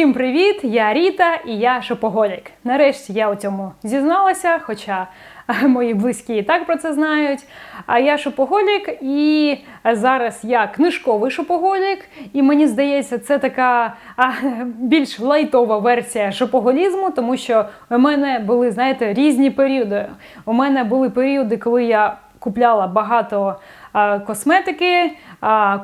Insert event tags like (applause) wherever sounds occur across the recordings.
Всім привіт! Я Ріта і я шопоголік. Нарешті я у цьому зізналася, хоча е, мої близькі і так про це знають. А я шопоголік, і зараз я книжковий шопоголік, і мені здається, це така більш лайтова версія шопоголізму, тому що у мене були, знаєте, різні періоди. У мене були періоди, коли я купляла багато косметики,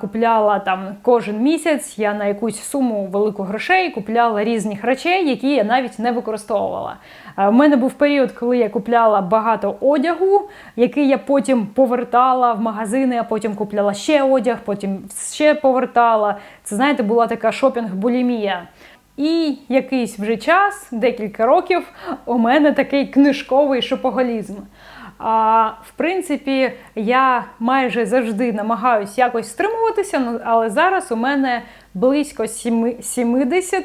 купляла там кожен місяць. Я на якусь суму велику грошей купляла різних речей, які я навіть не використовувала. У мене був період, коли я купляла багато одягу, який я потім повертала в магазини, а потім купляла ще одяг, потім ще повертала. Це знаєте, була така шопінг-булімія. І якийсь вже час, декілька років, у мене такий книжковий шопоголізм. В принципі, я майже завжди намагаюся якось стримуватися, ну, але зараз у мене близько 70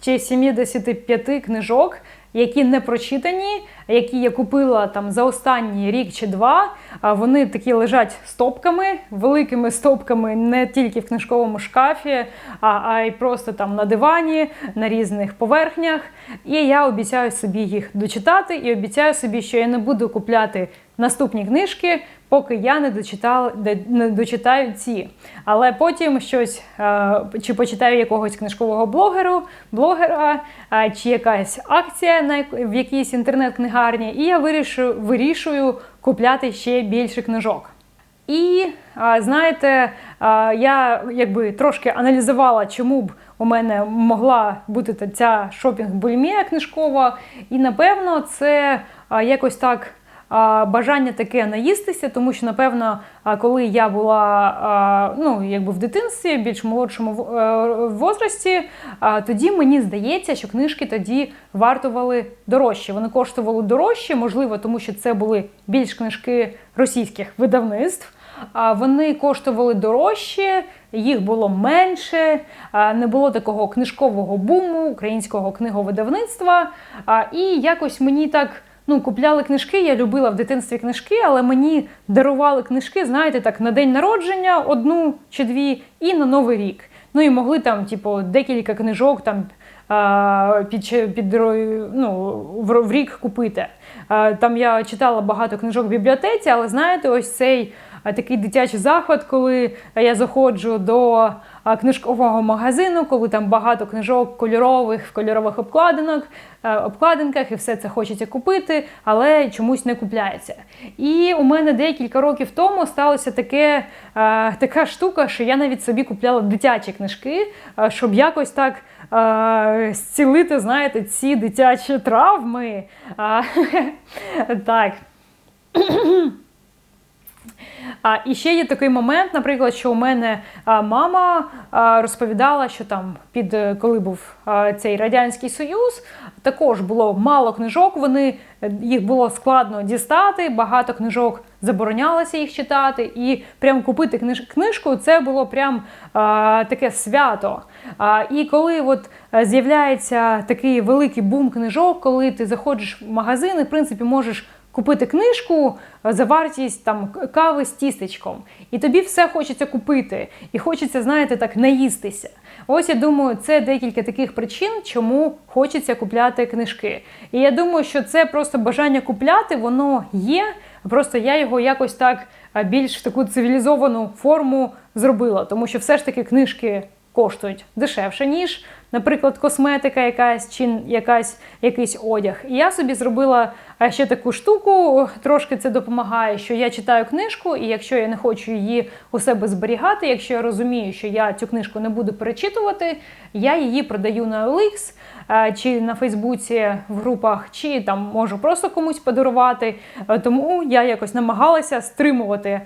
чи 75 книжок, які не прочитані, які я купила там за останній рік чи два. Вони такі лежать стопками, великими стопками, не тільки в книжковому шкафі, а, а й просто там на дивані, на різних поверхнях. І я обіцяю собі їх дочитати, і обіцяю собі, що я не буду купляти наступні книжки, поки я не дочитала, не дочитаю ці. Але потім щось е, чи почитаю якогось книжкового блогеру, блогера, е, чи якась акція на в якійсь інтернет-книгарні, і я вирішую, вирішую купляти ще більше книжок. І е, знаєте, я якби трошки аналізувала, чому б у мене могла бути ця шопінг-бульмія книжкова, і напевно це якось так бажання таке наїстися, тому що, напевно, коли я була ну, якби в дитинстві, більш молодшому е, возрасті, тоді мені здається, що книжки тоді вартували дорожче. Вони коштували дорожче, можливо, тому що це були більш книжки російських видавництв. Вони коштували дорожче, їх було менше, не було такого книжкового буму українського книговидавництва. І якось мені так ну, купляли книжки, я любила в дитинстві книжки, але мені дарували книжки, знаєте, так, на день народження одну чи дві, і на Новий рік. Ну і могли там, типу, декілька книжок там під під ну, в рік купити. Там я читала багато книжок в бібліотеці, але знаєте, ось цей такий дитячий захват, коли я заходжу до книжкового магазину, коли там багато книжок кольорових в кольорових обкладинок, обкладинках, і все це хочеться купити, але чомусь не купляється. І у мене декілька років тому сталося таке, така штука, що я навіть собі купляла дитячі книжки, щоб якось так зцілити, знаєте, ці дитячі травми. (laughs) Так. А, І ще є такий момент, наприклад, що у мене мама розповідала, що там під е, коли був цей радянський союз, також було мало книжок. Вони е, їх було складно дістати, багато книжок заборонялося їх читати, і прям купити книж, книжку це було прям а, таке свято. А, І коли от е, з'являється такий великий бум книжок, коли ти заходиш в магазин, і в принципі можеш купити книжку за вартість там кави з тістечком. І тобі все хочеться купити. І хочеться, знаєте, так наїстися. Ось я думаю, це декілька таких причин, чому хочеться купляти книжки. І я думаю, що це просто бажання купляти, воно є. Просто я його якось так більш в таку цивілізовану форму зробила, тому що все ж таки книжки коштують дешевше, ніж, наприклад, косметика, якась чи якась, якийсь одяг. І я собі зробила ще таку штуку, трошки це допомагає, що я читаю книжку, і якщо я не хочу її у себе зберігати, якщо я розумію, що я цю книжку не буду перечитувати, я її продаю на OLX, чи на Фейсбуці в групах, чи там можу просто комусь подарувати. Тому я якось намагалася стримувати,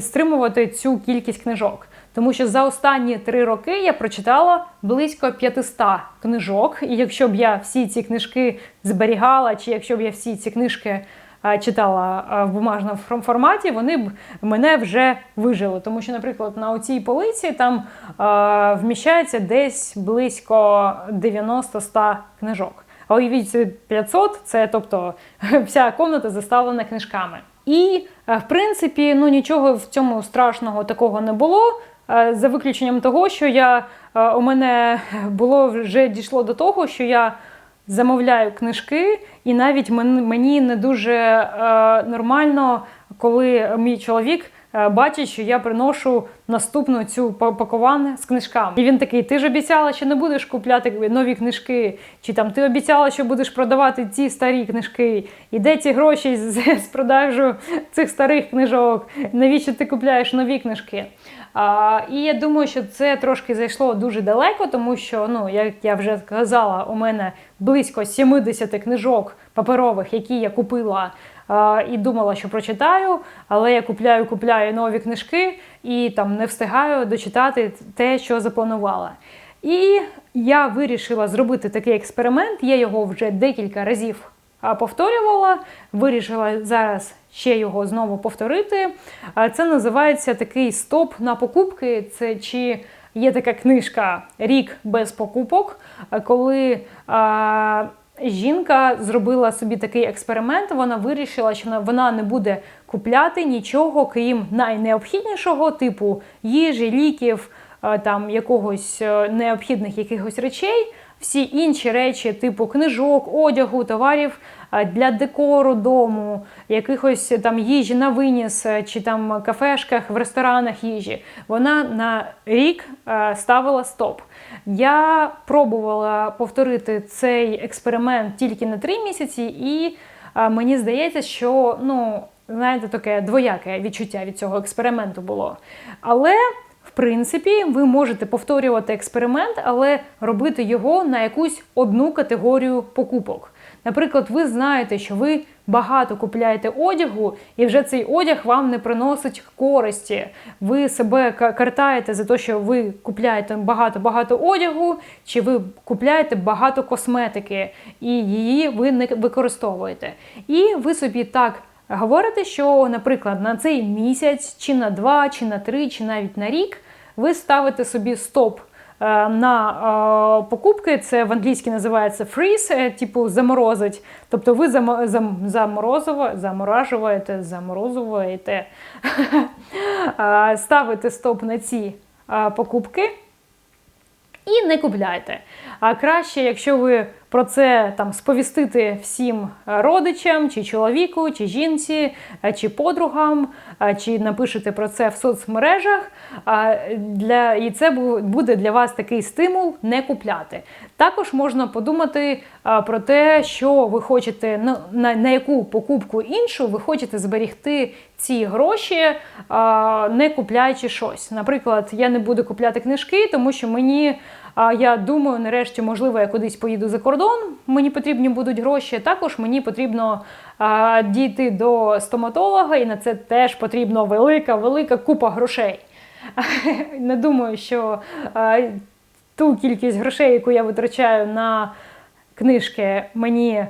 стримувати цю кількість книжок. Тому що за останні три роки я прочитала близько 500 книжок. І якщо б я всі ці книжки зберігала, чи якщо б я всі ці книжки читала в бумажному форматі, вони б мене вже вижили. Тому що, наприклад, на оцій полиці там вміщається десь близько 90-100 книжок. А уявіть 500 це тобто (laughs) вся комната заставлена книжками. І в принципі, ну нічого в цьому страшного такого не було. Е, за виключенням того, що я е, у мене було вже дійшло до того, що я замовляю книжки, і навіть мені не дуже е, нормально, коли мій чоловік. Е, Бачить, що я приношу наступну цю па- пакування з книжками. І він такий: ти ж обіцяла, що не будеш купляти нові книжки, чи там ти обіцяла, що будеш продавати ці старі книжки. І де ці гроші з, з продажу цих старих книжок? Навіщо ти купляєш нові книжки? А, і я думаю, що це трошки зайшло дуже далеко, тому що, ну, як я вже сказала, у мене близько 70 книжок паперових, які я купила і думала, що прочитаю, але я купляю, купляю нові книжки і там не встигаю дочитати те, що запланувала. І я вирішила зробити такий експеримент. Я його вже декілька разів повторювала. Вирішила зараз ще його знову повторити. Це називається такий стоп на покупки. Це чи є така книжка Рік без покупок, коли. А, Жінка зробила собі такий експеримент. Вона вирішила, що вона- не буде купляти нічого, крім найнеобхіднішого, типу їжі, ліків, е, там якогось е, необхідних якихось речей. Всі інші речі, типу книжок, одягу, товарів е, для декору дому, якихось там їжі на виніс, чи там кафешках, в ресторанах їжі. Вона на рік ставила стоп. Я пробувала повторити цей експеримент тільки на три місяці, і мені здається, що ну, знаєте, таке двояке відчуття від цього експерименту було. Але в принципі, ви можете повторювати експеримент, але робити його на якусь одну категорію покупок. Наприклад, ви знаєте, що ви багато купляєте одягу, і вже цей одяг вам не приносить користі. Ви себе ка- картаєте за те, що ви купляєте багато-багато одягу, чи ви купляєте багато косметики, і її ви не використовуєте. І ви собі так говорите, що, наприклад, на цей місяць, чи на два, чи на три, чи навіть на рік ви ставите собі стоп на е, покупки. Це в англійській називається freeze, е, типу заморозить. Тобто ви зам- заморозова- заморажуєте, заморозуєте, (laughs) е, ставите стоп на ці е, покупки. І не купляйте. А краще, якщо ви про це там сповістити всім е, родичам, чи чоловіку, чи жінці, е, чи подругам, е, чи напишете про це в соцмережах. Для, і це буде для вас такий стимул не купляти. Також можна подумати про те, що ви хочете ну, на, на яку покупку іншу ви хочете зберігти ці гроші, не купляючи щось. Наприклад, я не буду купляти книжки, тому що мені. Я думаю, нарешті, можливо, я кудись поїду за кордон. Мені потрібні будуть гроші. Також мені потрібно а, дійти до стоматолога, і на це теж потрібна велика, велика купа грошей. (laughs) Не думаю, що а, ту кількість грошей, яку я витрачаю на книжки, мені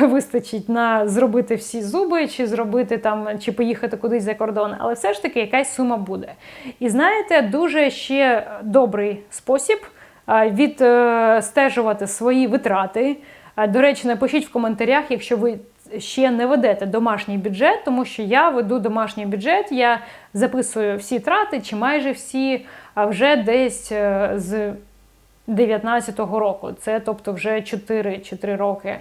вистачить на зробити всі зуби, чи зробити там, чи поїхати кудись за кордон, але все ж таки якась сума буде. І знаєте, дуже ще добрий спосіб відстежувати свої витрати. До речі, напишіть в коментарях, якщо ви ще не ведете домашній бюджет, тому що я веду домашній бюджет, я записую всі трати, чи майже всі, а вже десь е, з 19-го року. Це тобто вже 4, 4 роки.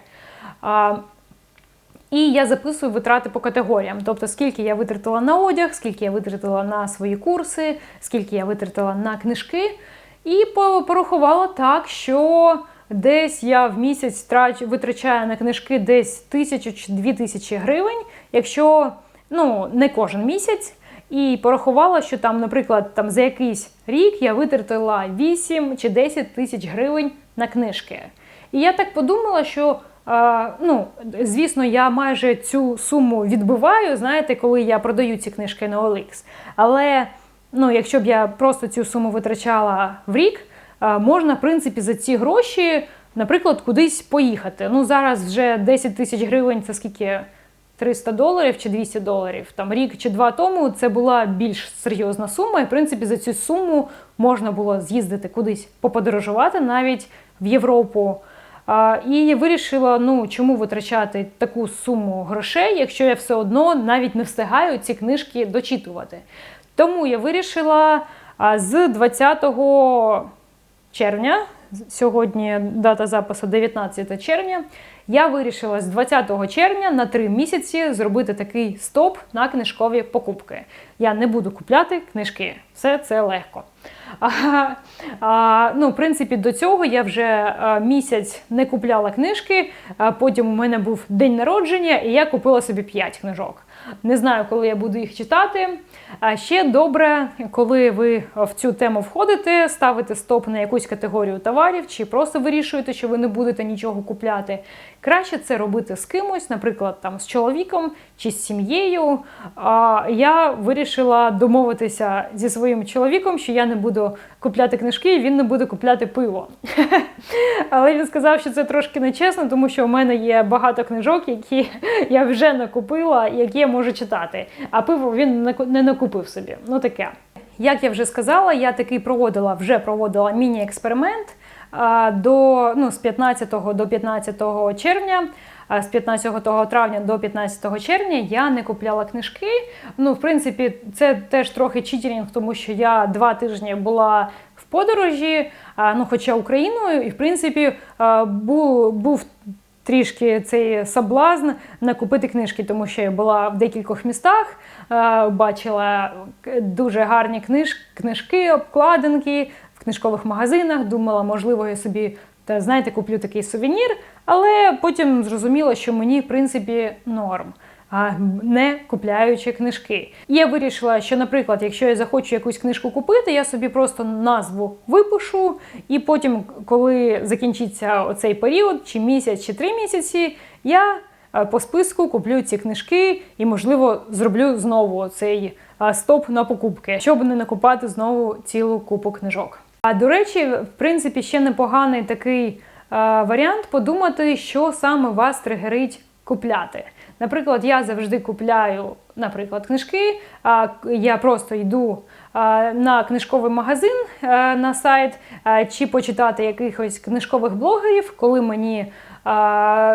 І я записую витрати по категоріям, тобто скільки я витратила на одяг, скільки я витратила на свої курси, скільки я витратила на книжки. І по- порахувала так, що десь я в місяць витрачаю на книжки десь тисячу чи дві тисячі гривень, якщо ну, не кожен місяць. І порахувала, що там, наприклад, там за якийсь рік я витратила 8 чи 10 тисяч гривень на книжки. І я так подумала, що а, ну, звісно, я майже цю суму відбиваю, знаєте, коли я продаю ці книжки на OLX. Але ну, якщо б я просто цю суму витрачала в рік, можна, в принципі, за ці гроші, наприклад, кудись поїхати. Ну, зараз вже 10 тисяч гривень це скільки? 300 доларів чи 200 доларів. Там рік чи два тому це була більш серйозна сума, і в принципі за цю суму можна було з'їздити кудись поподорожувати навіть в Європу. А, і я вирішила, ну чому витрачати таку суму грошей, якщо я все одно навіть не встигаю ці книжки дочитувати. Тому я вирішила з 20 червня, сьогодні дата запису 19 червня, я вирішила з 20 червня на 3 місяці зробити такий стоп на книжкові покупки. Я не буду купляти книжки, все це легко. Ну, В принципі, до цього я вже місяць не купляла книжки, потім у мене був день народження, і я купила собі 5 книжок. Не знаю, коли я буду їх читати. А ще добре, коли ви в цю тему входите, ставите стоп на якусь категорію товарів, чи просто вирішуєте, що ви не будете нічого купляти. Краще це робити з кимось, наприклад, там з чоловіком чи з сім'єю. Я вирішила домовитися зі своїм чоловіком, що я не буду купляти книжки, і він не буде купляти пиво. (laughs) Але він сказав, що це трошки нечесно, тому що у мене є багато книжок, які (laughs) я вже накупила, які я можу читати. А пиво він не накупив собі. Ну таке. Як я вже сказала, я таки проводила, вже проводила міні-експеримент до ну, з 15 до 15 червня. З 15 травня до 15 червня я не купляла книжки. Ну, в принципі, це теж трохи читерінг, тому що я два тижні була в подорожі, ну, хоча Україною, і в принципі був був трішки цей соблазн накупити книжки, тому що я була в декількох містах, бачила дуже гарні книж, книжки, обкладинки в книжкових магазинах. Думала, можливо, я собі. Та знаєте, куплю такий сувенір, але потім зрозуміла, що мені, в принципі, норм, а не купляючи книжки. Я вирішила, що, наприклад, якщо я захочу якусь книжку купити, я собі просто назву випишу, і потім, коли закінчиться оцей період, чи місяць, чи три місяці, я по списку куплю ці книжки і, можливо, зроблю знову цей стоп на покупки, щоб не накупати знову цілу купу книжок. А до речі, в принципі, ще непоганий такий е, варіант подумати, що саме вас тригерить купляти. Наприклад, я завжди купляю, наприклад, книжки. А я просто йду на книжковий магазин е, на сайт, е, чи почитати якихось книжкових блогерів, коли мені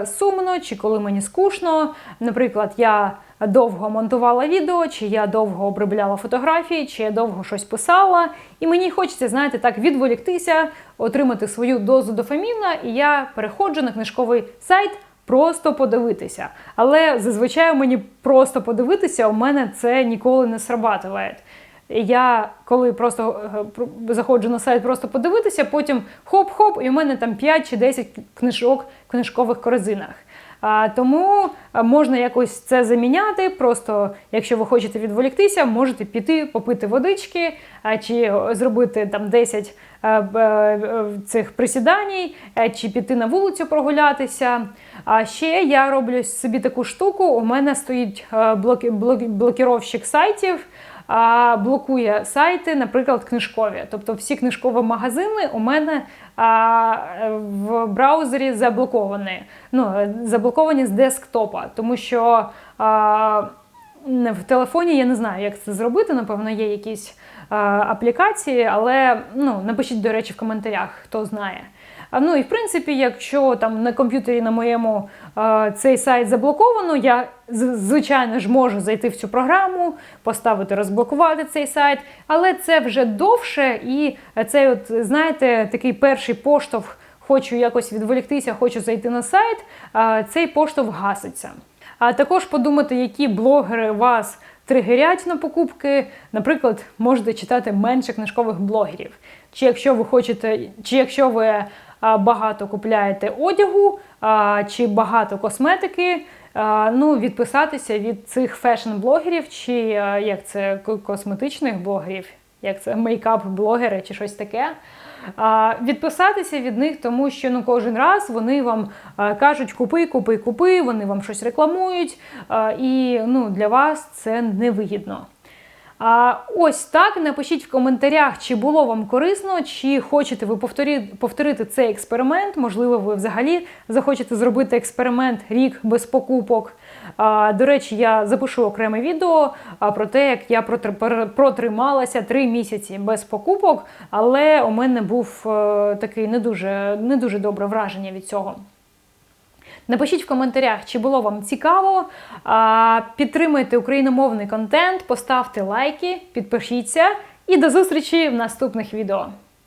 сумно, чи коли мені скучно. Наприклад, я довго монтувала відео, чи я довго обробляла фотографії, чи я довго щось писала. І мені хочеться, знаєте, так відволіктися, отримати свою дозу дофаміна, і я переходжу на книжковий сайт. Просто подивитися. Але зазвичай мені просто подивитися, у мене це ніколи не срабатує. Я коли просто е, заходжу на сайт, просто подивитися, потім хоп-хоп, і у мене там 5 чи 10 книжок в книжкових корзинах. А, Тому можна якось це заміняти. Просто, якщо ви хочете відволіктися, можете піти, попити водички, а, чи зробити там 10 а, а, цих присіданій, а, чи піти на вулицю прогулятися. А ще я роблю собі таку штуку. У мене стоїть блокіровщик сайтів а, блокує сайти, наприклад, книжкові. Тобто всі книжкові магазини у мене а, в браузері заблоковані. Ну, заблоковані з десктопа, тому що а, в телефоні я не знаю, як це зробити. Напевно, є якісь аплікації, але ну, напишіть, до речі, в коментарях, хто знає. Ну і в принципі, якщо там на комп'ютері на моєму цей сайт заблоковано, я звичайно ж можу зайти в цю програму, поставити розблокувати цей сайт, але це вже довше, і цей, от знаєте, такий перший поштовх. Хочу якось відволіктися, хочу зайти на сайт, цей поштовх гаситься. А також подумати, які блогери вас тригерять на покупки. Наприклад, можете читати менше книжкових блогерів. Чи якщо ви хочете, чи якщо ви багато купляєте одягу чи багато косметики, ну, відписатися від цих фешн-блогерів, чи як це косметичних блогерів, як це мейкап-блогери чи щось таке. Відписатися від них, тому що ну кожен раз вони вам кажуть купи, купи, купи, вони вам щось рекламують, і ну для вас це невигідно. А ось так напишіть в коментарях, чи було вам корисно, чи хочете ви повторити, цей експеримент. Можливо, ви взагалі захочете зробити експеримент рік без покупок. До речі, я запишу окреме відео про те, як я протрималася три місяці без покупок, але у мене був е, такий не дуже, не дуже добре враження від цього. Напишіть в коментарях, чи було вам цікаво. Підтримайте україномовний контент, поставте лайки, підпишіться І до зустрічі в наступних відео.